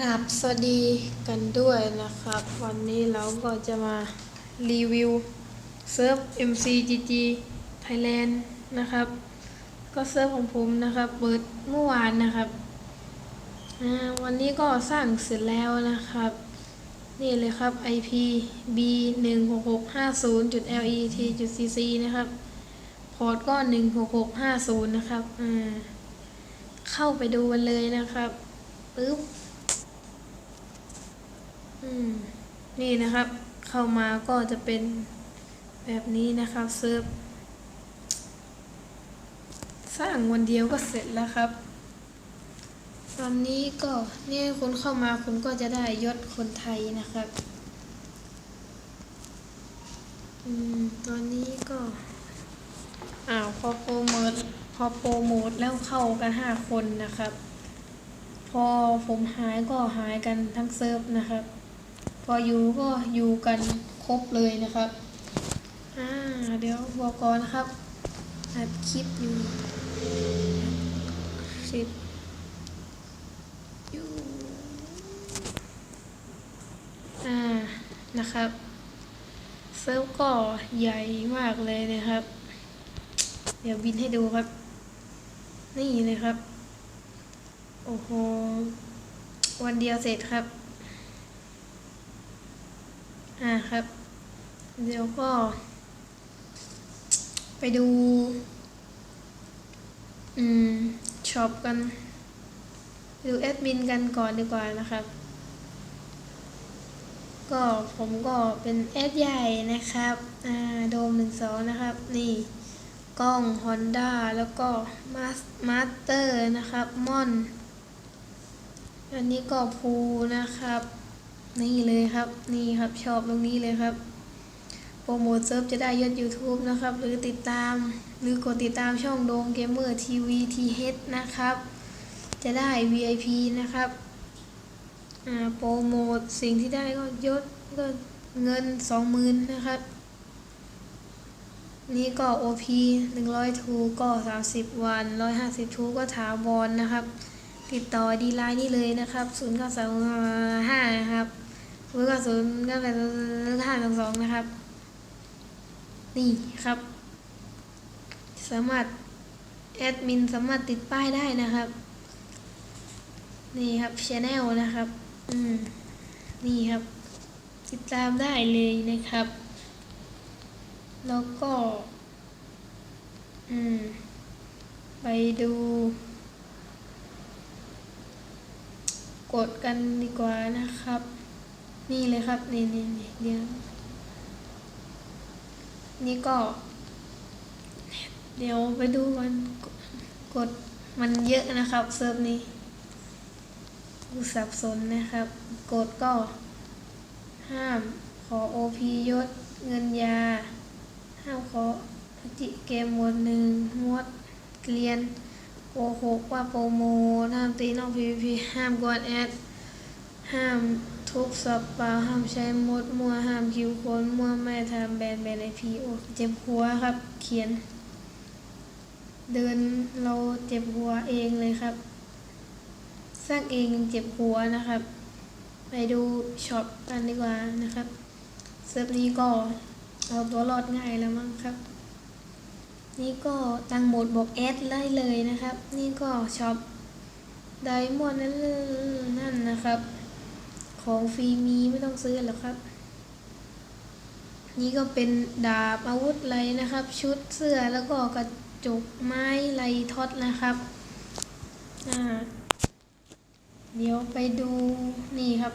ครับสวัสดีกันด้วยนะครับ วันนี้เราก็จะมารีวิวเซิร์ฟ MCGG Thailand นะครับ ก็เซิร์ฟของผมนะครับ เปิดเมื่อวานนะครับอ่าวันนี้ก็สร้างเสร็จแล้วนะครับ นี่เลยครับ IP B 1 6 6 5 0 LET CC นะครับ พอร์ตก็ 16650 นะครับอ่าเข้าไปดูกันเลยนะครับปึ๊บ นี่นะครับ เข้ามาก็จะเป็นแบบนี้นะครับเซิร์ฟสร้างวันเดียวก็เสร็จแล้วครับ ตอนนี้ก็เนี่ยคุณเข้ามาคุณก็จะได้ยศคนไทยนะครับอืมตอนนี้ก็อ้าวพอโปรโมทพอโปรโมทแล้วเข้ากันห้าคนนะครับ พอผมหายก็หายกันทั้งเซิร์ฟนะครับ พออยู่ก็อยู่กันครบเลยนะครับ อ่า เดี๋ยวบอกก่อนนะครับ อัดคลิปอยู่คลิปอยู่ อ่า นะครับ เซิร์ฟก็ใหญ่มากเลยนะครับ เดี๋ยวบินให้ดูครับ นี่เลยครับ โอ้โห วันเดียวเสร็จครับ อ่าครับ เดี๋ยวก็ ไปดู อืมช็อปกันดูแอดมินกันก่อนดีกว่านะครับ ก็ผมก็เป็นแอดใหญ่นะครับอ่าโดมหนึ่งสองนะครับ นี่กล้อง Honda แล้วก็มาสมาสเตอร์นะครับ มอน อันนี้ก็ภูนะครับ นี่เลยครับ นี่ครับชอบตรงนี้เลยครับโปรโมทเซิร์ฟจะได้ยอด YouTube นะครับ หรือติดตาม หรือกดติดตามช่องโดมเกมเมอร์ทีวีทีเฮดนะครับ จะได้ VIP นะครับโปรโมทสิ่งที่ได้ก็ยศก็เงินสองหมื่นนะครับ นี่ก็ OP 100 ทูก็ 30 วัน 150 ทูก็ถาวรนะครับ ติดต่อดีไลน์นี่เลยนะครับ 0 9 2 5นะครับ หรือก็0 9 8 5 2 2นะครับ นี่ครับ สามารถแอดมินสามารถติดป้ายได้นะครับ นี่ครับชแนลนะครับ อืม นี่ครับ ติดตามได้เลยนะครับ แล้วก็ อืม ไปดู กดกันดีกว่านะครับ นี่เลยครับ นี่นี่นี่เดี๋ยวนี่ก็ เดี๋ยวไปดูกันกดมันเยอะนะครับเซิร์ฟนี้ดูสับสนนะครับ กดก็ ห้ามขอ OP ยศเงินยา ห้ามขอพจิเกมหมวดหนึ่งหมวดเรียนโกหกว่าโปรโมห้ามตีนอก PVP ห้ามกวนแอด ห้าม ทุบสับเปล่าห้ามใช้มดมัวห้ามคิวโคนมัวไม่ทำแบนแบนไอพีโอเจ็บหัวครับ เขียน เดินเราเจ็บหัวเองเลยครับ สร้างเองเจ็บหัวนะครับ ไปดูช็อปกันดีกว่านะครับเซิร์ฟนี้ก็เอาตัวรอดง่ายแล้วมั้งครับ นี่ก็ตั้งโหมดบอกแอดได้เลยนะครับ นี่ก็ช็อปไดมอนด์นั่นนั่นนะครับ ของฟรีมีไม่ต้องซื้อหรอกครับ นี่ก็เป็นดาบอาวุธไรนะครับ ชุดเสื้อแล้วก็กระจกไม้ไรท็อตนะครับอ่าเดี๋ยวไปดูนี่ครับ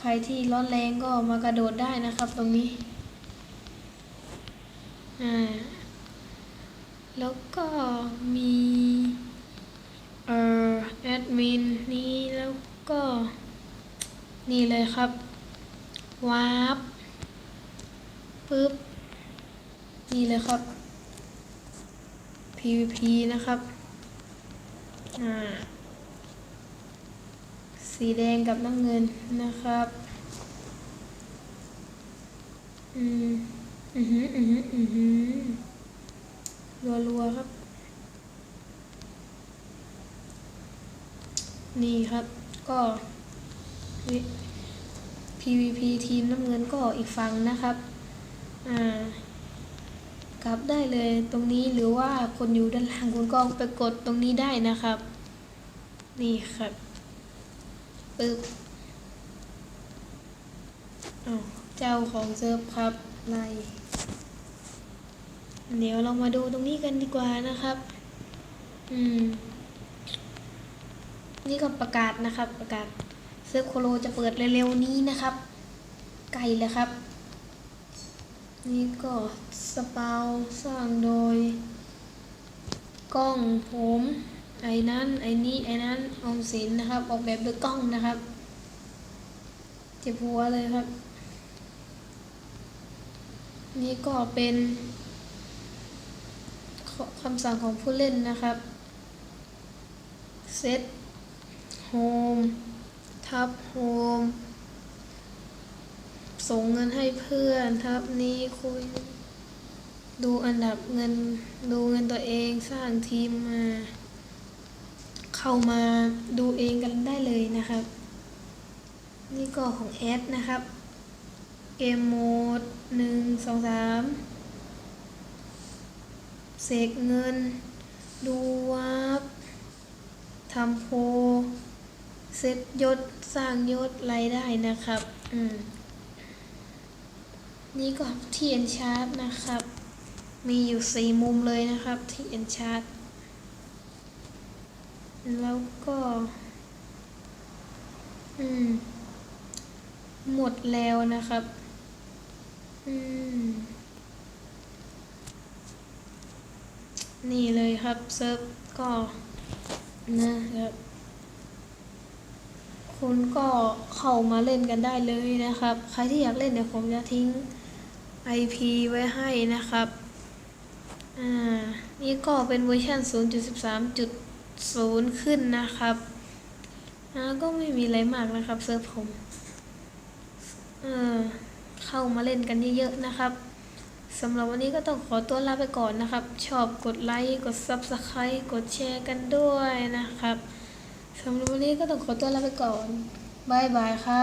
ใครที่ร้อนแรงก็มากระโดดได้นะครับตรงนี้อ่าแล้วก็มีเอ่อแอดมินนี้แล้วก็ นี่เลยครับวาร์ปปึ๊บ นี่เลยครับ PVP นะครับ อ่า สีแดงกับน้ำเงินนะครับ อืม อือหือ อือหือ อือหือรัวๆครับ นี่ครับ ก็ PVP ทีมน้ำเงินก็อีกฝั่งนะครับอ่ากลับได้เลยตรงนี้หรือว่าคนอยู่ด้านล่างคุณก็ไปกดตรงนี้ได้นะครับ นี่ครับปึ๊บอ้าเจ้าของเซิร์ฟครับไล่เดี๋ยวเรามาดูตรงนี้กันดีกว่านะครับ อืม นี่ก็ประกาศนะครับประกาศ ซิร์ฟโคโลจะเปิดเร็วๆนี้นะครับ ไกลเลยครับ นี่ก็สเปาสร้างโดย กล้องผมไอ้นั้นไอ้นี้ไอ้นั้นออมสินนะครับ ออกแบบโดยกล้องนะครับ เจ็บหัวเลยครับ นี่ก็เป็นคำสั่งของผู้เล่นนะครับ set home ทับ home ส่งเงินให้เพื่อน ทับนี้คุย ดูอันดับเงิน ดูเงินตัวเองสร้างทีมมา เข้ามาดูเองกันได้เลยนะครับ นี่ก็ของแอดนะครับ เกมโหมดหนึ่งสองสามเสกเงิน ดูวับทำโพ เซตยศสร้างยศรายได้นะครับ อืม นี่ก็ที่เอ็นชาร์ตนะครับ มีอยู่สี่มุมเลยนะครับ ที่เอ็นชาร์ตแล้วก็ อืม หมดแล้วนะครับ อืม นี่เลยครับเซิร์ฟก็นะครับ คุณก็เข้ามาเล่นกันได้เลยนะครับ ใครที่อยากเล่นเดี๋ยวผมจะทิ้ง IP ไว้ให้นะครับอ่านี่ก็เป็นเวอร์ชัน0.13.0 ขึ้นนะครับอ่าก็ไม่มีอะไรมากนะครับเซิร์ฟผมเออเข้ามาเล่นกันเยอะๆนะครับสำหรับวันนี้ก็ต้องขอตัวลาไปก่อนนะครับ ชอบกดไลค์ กด Subscribe กดแชร์กันด้วยนะครับ สำหรับวันนี้ก็ต้องขอตัวลาไปก่อนบายบายครับ